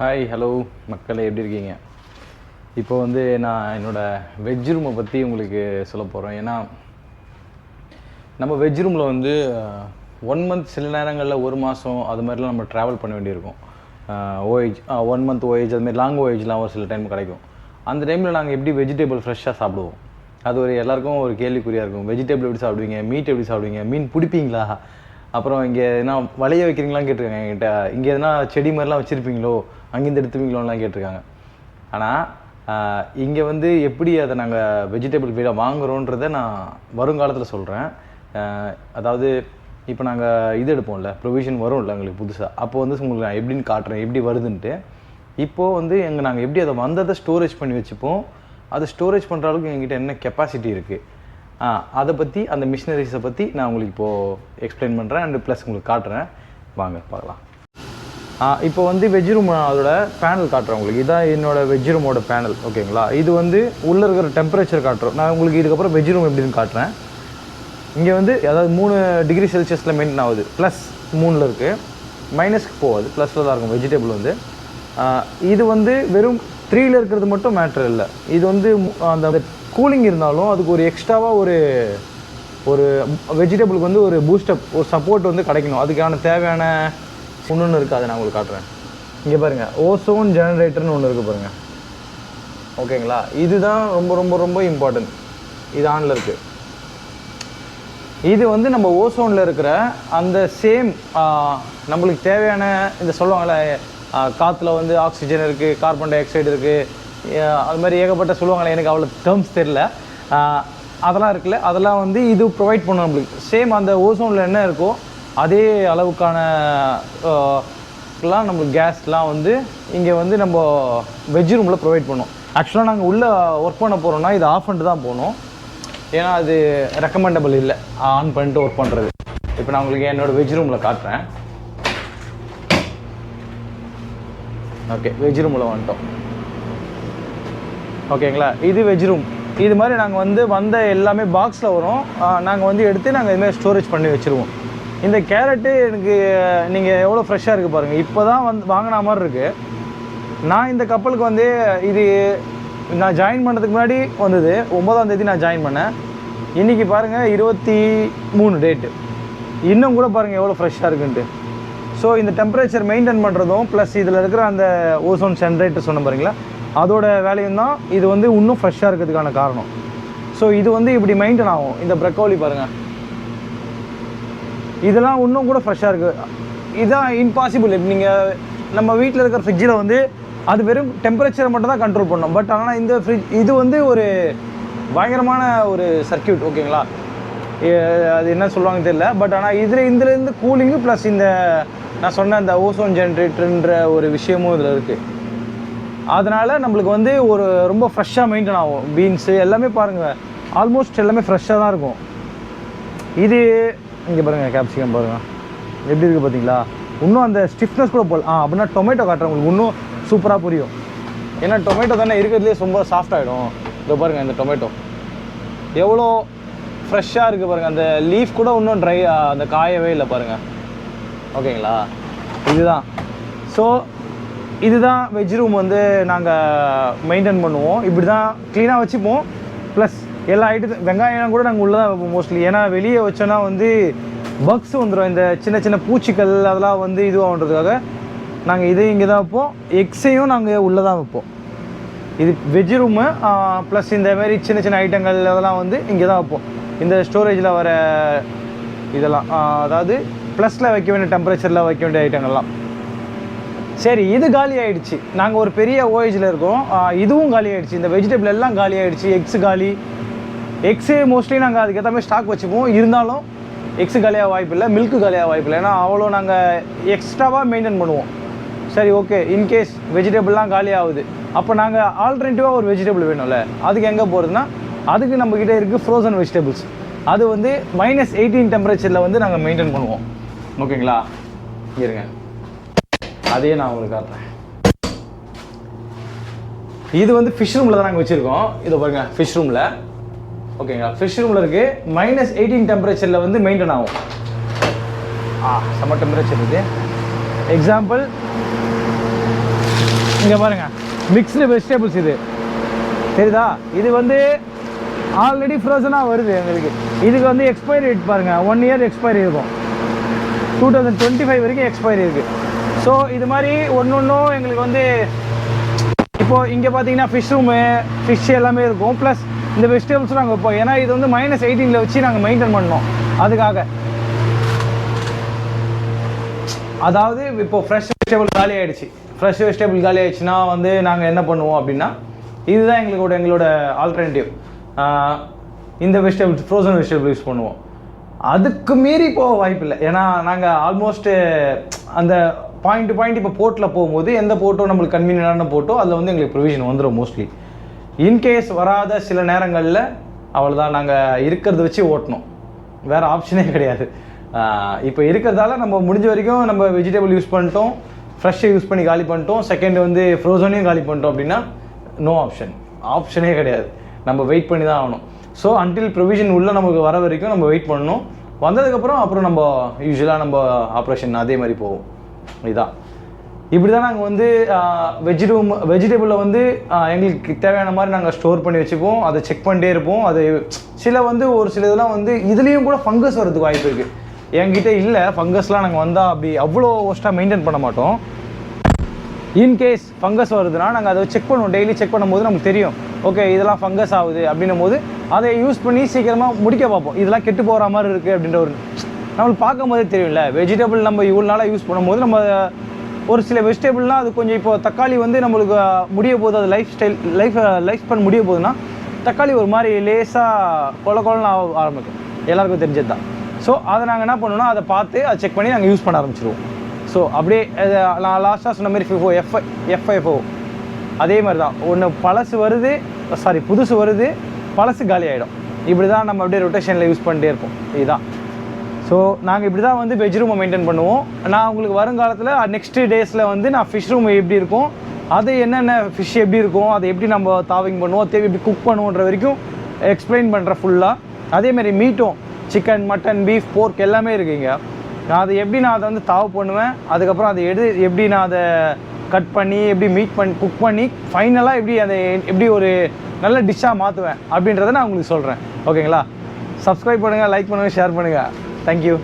Hi hello மக்களே எப்படி இருக்கீங்க? இப்போ வந்து நான் என்னோடய வெஜ் ரூமை பற்றி உங்களுக்கு சொல்ல போகிறேன் ஏன்னா நம்ம வெஜ் ரூமில் வந்து ஒன் மந்த் சில நேரங்களில் ஒரு மாதம் அது மாதிரிலாம் நம்ம ட்ராவல் பண்ண வேண்டியிருக்கும். ஓஏஜ் ஒன் மந்த் ஓஏஜ் அதுமாதிரி லாங் ஓஏஜ்லாம் ஒரு சில டைம் கிடைக்கும். அந்த டைமில் நாங்கள் எப்படி வெஜிடபிள் ஃப்ரெஷ்ஷாக சாப்பிடுவோம்? அது ஒரு எல்லாருக்கும் ஒரு கேள்விக்குறியாக இருக்கும். வெஜிடபிள் எப்படி சாப்பிடுவீங்க? மீட் எப்படி சாப்பிடுவீங்க? மீன் பிடிப்பீங்களா? அப்புறம் இங்கே எதனா வளைய வைக்கிறீங்களான்னு கேட்டிருக்காங்க என்கிட்ட. இங்கே எதனா செடி மாதிரிலாம் வச்சுருப்பீங்களோ? அங்கேருந்து எடுத்துவீங்களோலாம் கேட்டிருக்காங்க. ஆனால் இங்கே வந்து எப்படி அதை நாங்கள் வெஜிடபிள் வீடாக வாங்குகிறோன்றத நான் வருங்காலத்தில் சொல்கிறேன் அதாவது இப்போ நாங்கள் இது எடுப்போம்ல ப்ரொவிஷன் வரும்ல எங்களுக்கு புதுசாக அப்போ வந்து உங்களுக்கு நான் எப்படின்னு காட்டுறேன் எப்படி வருதுன்ட்டு. இப்போது வந்து எங்கள் நாங்கள் எப்படி அதை வந்ததை ஸ்டோரேஜ் பண்ணி வச்சுப்போம். அதை ஸ்டோரேஜ் பண்ணுற அளவுக்கு எங்ககிட்ட என்ன கெப்பாசிட்டி இருக்குது அதை பற்றி அந்த மிஷினரிஸை பற்றி நான் உங்களுக்கு இப்போது எக்ஸ்பிளைன் பண்ணுறேன் அண்டு ப்ளஸ் உங்களுக்கு காட்டுறேன். வாங்க பார்க்கலாம். இப்போ வந்து வெஜ் ரூம் அதோட பேனல் காட்டுறேன் உங்களுக்கு. இதான் என்னோட வெஜ் ரூமோட பேனல் ஓகேங்களா இது வந்து உள்ளே இருக்கிற டெம்பரேச்சர் காட்டுறோம். நான் உங்களுக்கு இதுக்கப்புறம் வெஜ் ரூம் எப்படின்னு காட்டுறேன். இங்கே வந்து அதாவது மூணு டிகிரி செல்சியஸில் மெயின்டைன் ஆகுது. ப்ளஸ் மூணில் இருக்குது மைனஸ்க்கு போகாது. ப்ளஸில் தான் இருக்கும் வெஜிடபிள் வந்து. இது வந்து வெறும் த்ரீயில் இருக்கிறது மட்டும் மேட்ரு இல்லை. இது வந்து மு- அந்த கூலிங் இருந்தாலும் அதுக்கு ஒரு எக்ஸ்ட்ராவாக ஒரு ஒரு வெஜிடபிளுக்கு வந்து ஒரு பூஸ்டப் ஒரு சப்போர்ட் வந்து கிடைக்கணும். அதுக்கான தேவையான ஒன்று இருக்குது அதை நான் உங்களுக்கு காட்டுறேன். இங்கே பாருங்கள் ஓசோன் ஜெனரேட்டர்னு ஒன்று இருக்குது பாருங்கள் ஓகேங்களா? இதுதான் ரொம்ப ரொம்ப ரொம்ப இம்பார்ட்டன்ட் இது ஆனில் இருக்குது இது வந்து நம்ம ஓசோனில் இருக்கிற அந்த சேம் நம்மளுக்கு தேவையான இந்த சொல்லுவாங்கள்ல காற்றுல வந்து ஆக்சிஜன் இருக்குது கார்பன் டை ஆக்சைடு இருக்குது அது மாதிரி ஏகப்பட்ட சொல்லுவாங்களே எனக்கு அவ்வளோ டேர்ம்ஸ் தெரில அதெல்லாம் இருக்குல்ல அதெல்லாம் வந்து இது ப்ரொவைட் பண்ணும் நம்மளுக்கு. சேம் அந்த ஓசோனில் என்ன இருக்கோ அதே அளவுக்கான நம்ம எல்லாம் நம்மளுக்கு கேஸ்லாம் வந்து இங்கே வந்து நம்ம வெஜ் ரூமில் ப்ரொவைட் பண்ணோம். ஆக்சுவலாக நாங்கள் உள்ளே ஒர்க் பண்ண போகிறோம்னா இது ஆஃப் பண்ணிட்டு தான் போகணும் ஏன்னா அது ரெக்கமெண்டபிள் இல்லை. ஆன் பண்ணிட்டு ஒர்க் பண்ணுறது இப்போ நான் உங்களுக்கு என்னோடய வெஜ் ரூமில் காட்டுறேன். ஓகே வெஜ் ரூமில் வந்துட்டோம். ஓகேங்களா இது வெஜ் ரூம் இது மாதிரி நாங்கள் வந்து வந்த எல்லாமே பாக்ஸில் வரும். நாங்கள் வந்து எடுத்து நாங்கள் இதுமாதிரி ஸ்டோரேஜ் பண்ணி வச்சுருவோம். இந்த கேரட்டு எனக்கு நீங்கள் எவ்வளோ ஃப்ரெஷ்ஷாக இருக்குது பாருங்கள் இப்போ தான் வந்து வாங்கின மாதிரி இருக்குது நான் இந்த கப்பலுக்கு வந்து இது நான் ஜாயின் பண்ணதுக்கு முன்னாடி வந்தது. ஒம்பதாம் தேதி நான் ஜாயின் பண்ணேன். இன்றைக்கி பாருங்கள் இருபத்தி மூணு டேட்டு இன்னும் கூட பாருங்கள் எவ்வளோ ஃப்ரெஷ்ஷாக இருக்குன்ட்டு. ஸோ இந்த டெம்பரேச்சர் மெயின்டைன் பண்ணுறதும் ப்ளஸ் இதில் இருக்கிற அந்த ஓசோன் ஜென்ரேட்டர் சொன்ன பாருங்களா அதோட வேலையும் தான் இது வந்து இன்னும் ஃப்ரெஷ்ஷாக இருக்கிறதுக்கான காரணம். ஸோ இது வந்து இப்படி மெயின்டைன் ஆகும். இந்த ப்ரக்கோலி பாருங்கள் இதெல்லாம் இன்னும் கூட ஃப்ரெஷ்ஷாக இருக்குது இதுதான் இம்பாசிபிள் நீங்கள் நம்ம வீட்டில் இருக்கிற ஃப்ரிட்ஜில் வந்து அது வெறும் டெம்பரேச்சரை மட்டும் தான் கண்ட்ரோல் பண்ணோம். பட் ஆனால் இந்த ஃப்ரிட்ஜ் இது வந்து ஒரு பயங்கரமான ஒரு சர்க்கியூட் ஓகேங்களா அது என்ன சொல்லுவாங்க தெரியல. பட் ஆனால் இதில் இதுலேருந்து கூலிங்கு ப்ளஸ் இந்த நான் சொன்ன இந்த ஓசோன் ஜென்ரேட்டர்ன்ற ஒரு விஷயமும் இதில் இருக்குது அதனால் நம்மளுக்கு வந்து ஒரு ரொம்ப ஃப்ரெஷ்ஷாக மெயின்டைன் ஆகும். பீன்ஸு எல்லாமே பாருங்கள் ஆல்மோஸ்ட் எல்லாமே ஃப்ரெஷ்ஷாக தான் இருக்கும். இது இங்கே பாருங்கள் கேப்சிகம் பாருங்கள் எப்படி இருக்குது பார்த்தீங்களா இன்னும் அந்த ஸ்டிஃப்னஸ் கூட போல் ஆ அப்படின்னா டொமேட்டோ காட்டுறேன் உங்களுக்கு. இன்னும் சூப்பராக புரியும். ஏன்னா டொமேட்டோ தானே இருக்கிறதுலே ரொம்ப சாஃப்ட் ஆகிடும் இதோ பாருங்கள் இந்த டொமேட்டோ எவ்வளோ ஃப்ரெஷ்ஷாக இருக்குது பாருங்கள் அந்த லீஃப் கூட இன்னும் ட்ரை அந்த காயவே இல்லை பாருங்கள் ஓகேங்களா? இதுதான். ஸோ இதுதான் வெஜ் ரூம் வந்து நாங்கள் மெயின்டைன் பண்ணுவோம். இப்படி தான் க்ளீனாக வச்சுப்போம். ப்ளஸ் எல்லா ஐட்டத்தையும் வெங்காயம் கூட நாங்கள் உள்ளே தான் வைப்போம் மோஸ்ட்லி ஏன்னா வெளியே வச்சோன்னா வந்து பக்ஸ் வந்துடும் இந்த சின்ன சின்ன பூச்சிகள் அதெல்லாம் வந்து இதுவாகன்றதுக்காக நாங்கள் இதையும் இங்கே தான் வைப்போம். எக்ஸையும் நாங்கள் உள்ளே தான் வைப்போம். இது வெஜ் ரூமு ப்ளஸ் இந்த மாதிரி சின்ன சின்ன ஐட்டங்கள் அதெல்லாம் வந்து இங்கே தான் வைப்போம். இந்த ஸ்டோரேஜில் வர இதெல்லாம் அதாவது ப்ளஸில் வைக்க வேண்டிய டெம்பரேச்சரில் வைக்க வேண்டிய ஐட்டங்கள்லாம் சரி இது காலி ஆகிடுச்சு நாங்கள் ஒரு பெரிய ஓஏஜில் இருக்கோம். இதுவும் காலி ஆகிடுச்சு இந்த வெஜிடபிள் எல்லாம் காலி ஆகிடுச்சு எக்ஸ் காலி. எக்ஸு மோஸ்ட்லி நாங்கள் அதுக்கேற்ற மாதிரி ஸ்டாக் வச்சுப்போம். இருந்தாலும் எக்ஸு காலியாக வாய்ப்பு இல்லை மில்க்கு காலியாக வாய்ப்பு இல்லை. ஏன்னா அவ்வளோ நாங்கள் எக்ஸ்ட்ராவாக மெயின்டைன் பண்ணுவோம். சரி ஓகே இன்கேஸ் வெஜிடபிள்லாம் காலி ஆகுது. அப்போ நாங்கள் ஆல்டர்னேட்டிவாக ஒரு வெஜிடபிள் வேணும்ல. அதுக்கு எங்கே போகிறதுனா அதுக்கு நம்மக்கிட்ட இருக்குது ஃப்ரோசன் வெஜிடபிள்ஸ் அது வந்து மைனஸ் எயிட்டீன் டெம்பரேச்சரில் வந்து நாங்கள் மெயின்டைன் பண்ணுவோம். ஓகேங்களா? இருங்க. அதையே நான் உங்களுக்கு காட்டுறேன். இது வந்து ஃபிஷ் ரூமில் தான் நாங்கள் வச்சுருக்கோம். இதை பாருங்கள் ஃபிஷ் ரூமில் ஓகேங்களா? ஃபிஷ் ரூமில் இருக்குது மைனஸ் எயிட்டீன் டெம்பரேச்சரில் வந்து மெயின்டைன் ஆகும். ஆ செம்ம டெம்பரேச்சர் இது. எக்ஸாம்பிள் இங்கே பாருங்க. மிக்ஸ்டு வெஜிடபிள்ஸ் இது. தெரியுதா? இது வந்து ஆல்ரெடி ஃப்ரோசனாக வருது எங்களுக்கு. இதுக்கு வந்து எக்ஸ்பைரி டேட் பாருங்கள் ஒன் இயர் எக்ஸ்பைரி இருக்கும். டூ தௌசண்ட் டுவெண்ட்டி ஃபைவ் வரைக்கும் எக்ஸ்பைரி இருக்குது ஸோ இது மாதிரி ஒன்று ஒன்றும் எங்களுக்கு வந்து இப்போது இங்கே பார்த்தீங்கன்னா ஃபிஷ் ரூமு ஃபிஷ் எல்லாமே இருக்கும். ப்ளஸ் இந்த வெஜிடபிள்ஸ் நாங்கள் வைப்போம். ஏன்னா இது வந்து மைனஸ் எயிட்டீனில் வச்சு நாங்கள் மெயின்டைன் பண்ணோம் அதுக்காக. அதாவது இப்போ ஃப்ரெஷ் வெஜிடபிள் காலி ஆயிடுச்சு. ஃப்ரெஷ் வெஜிடபிள் காலி ஆயிடுச்சுன்னா வந்து நாங்கள் என்ன பண்ணுவோம் அப்படின்னா இதுதான் எங்களோட எங்களோட ஆல்டர்னேட்டிவ் இந்த வெஜிடபிள்ஸ் ஃப்ரோசன் வெஜிடபிள் யூஸ் பண்ணுவோம். அதுக்கு மீறி போக வாய்ப்பு இல்லை. ஏன்னா நாங்கள் ஆல்மோஸ்ட்டு அந்த பாயிண்ட் டு பாயிண்ட் இப்போ போர்ட்டில் போகும்போது எந்த போர்ட்டோ நம்மளுக்கு கன்வீனியன்டான போட்டோ அதில் வந்து எங்களுக்கு ப்ரொவிஷன் வந்துடும் மோஸ்ட்லி இன்கேஸ் வராத சில நேரங்களில் அவ்வளோதான் நாங்கள் இருக்கிறத வச்சு ஓட்டணும். வேறு ஆப்ஷனே கிடையாது. இப்போ இருக்கிறதால நம்ம முடிஞ்ச வரைக்கும் நம்ம வெஜிடபிள் யூஸ் பண்ணிட்டோம். ஃப்ரெஷ்ஷை யூஸ் பண்ணி காலி பண்ணிட்டோம். செகண்ட் வந்து ஃப்ரோசனையும் காலி பண்ணிட்டோம் அப்படின்னா நோ ஆப்ஷன் ஆப்ஷனே கிடையாது. நம்ம வெயிட் பண்ணி தான் ஆகணும். ஸோ அன்டில் ப்ரொவிஷன் உள்ளே நமக்கு வர வரைக்கும் நம்ம வெயிட் பண்ணணும். வந்ததுக்கப்புறம் அப்புறம் நம்ம யூஸ்வலாக நம்ம ஆப்ரேஷன் அதே மாதிரி போவோம் இதுதான் இப்படி தான் நாங்கள் வந்து வெஜிடபுள் வெஜிடபிளில் வந்து எங்களுக்கு தேவையான மாதிரி நாங்கள் ஸ்டோர் பண்ணி வச்சுப்போம் அதை செக் பண்ணிட்டே இருப்போம். அது சில வந்து ஒரு சில இதெல்லாம் வந்து இதுலேயும் கூட ஃபங்கஸ் வரதுக்கு வாய்ப்பு இருக்குது என்கிட்ட இல்லை ஃபங்கஸ்லாம் நாங்கள் வந்தால் அப்படி அவ்வளோ ஒஸ்ட்டாக மெயின்டைன் பண்ண மாட்டோம். இன்கேஸ் ஃபங்கஸ் வருதுன்னா நாங்கள் அதை செக் பண்ணுவோம். டெய்லி செக் பண்ணும்போது நமக்கு தெரியும். ஓகே இதெல்லாம் ஃபங்கஸ் ஆகுது அப்படின்னும் போது அதை யூஸ் பண்ணி சீக்கிரமாக முடிக்க பார்ப்போம். இதெல்லாம் கெட்டு போகிற மாதிரி இருக்குது அப்படின்ற ஒரு நம்மளுக்கு பார்க்கும்போதே தெரியும்ல. வெஜிடபிள் நம்ம இவ்வளோ நாளாக யூஸ் பண்ணும்போது நம்ம ஒரு சில வெஜிடபிள்லாம் அது கொஞ்சம் இப்போ தக்காளி வந்து நம்மளுக்கு முடிய போகுது. அது lifestyle life life spend முடிய போகுதுன்னா தக்காளி ஒரு மாதிரி லேசாக கொல கொலன்னு ஆக ஆரம்பிக்கும். எல்லாருக்கும் தெரிஞ்சது தான் ஸோ அதை நாங்கள் என்ன பண்ணோம்னா அதை பார்த்து அதை செக் பண்ணி நாங்கள் யூஸ் பண்ண ஆரம்பிச்சிருவோம். ஸோ அப்படியே நான் லாஸ்ட்டாக சொன்ன மாதிரி ஃபிஃபோ எஃப்ஐ எஃப்ஐஃபோ அதே மாதிரி தான் ஒன்று பழசு வருது சாரி புதுசு வருது பழசு காலி ஆகிடும் இப்படி தான் நம்ம அப்படியே ரொட்டேஷனில் யூஸ் பண்ணிட்டே இருப்போம். இதுதான். ஸோ நாங்கள் இப்படி தான் வந்து வெஜ் ரூமை மெயின்டைன் பண்ணுவோம். நான் உங்களுக்கு வருங்காலத்தில் நெக்ஸ்ட் டேஸில் வந்து நான் ஃபிஷ் ரூம் எப்படி இருக்கும் அது என்னென்ன ஃபிஷ் எப்படி இருக்கும் அதை எப்படி நம்ம தாவிங் பண்ணுவோம் தேவை எப்படி குக் பண்ணுவோன்ற வரைக்கும் எக்ஸ்பிளைன் பண்ணுறேன் ஃபுல்லாக அதேமாதிரி மீட்டும் சிக்கன் மட்டன் பீஃப் போர்க் எல்லாமே இருக்குங்க நான் அதை எப்படி நான் அதை வந்து தாவு பண்ணுவேன் அதுக்கப்புறம் அதை எடு எப்படி நான் அதை கட் பண்ணி எப்படி மீட் பண்ணி குக் பண்ணி ஃபைனலாக எப்படி அதை எப்படி ஒரு நல்ல டிஷ்ஷாக மாற்றுவேன் அப்படின்றத நான் உங்களுக்கு சொல்கிறேன் ஓகேங்களா சப்ஸ்கிரைப் பண்ணுங்கள் லைக் பண்ணுங்கள் ஷேர் பண்ணுங்கள் thank you.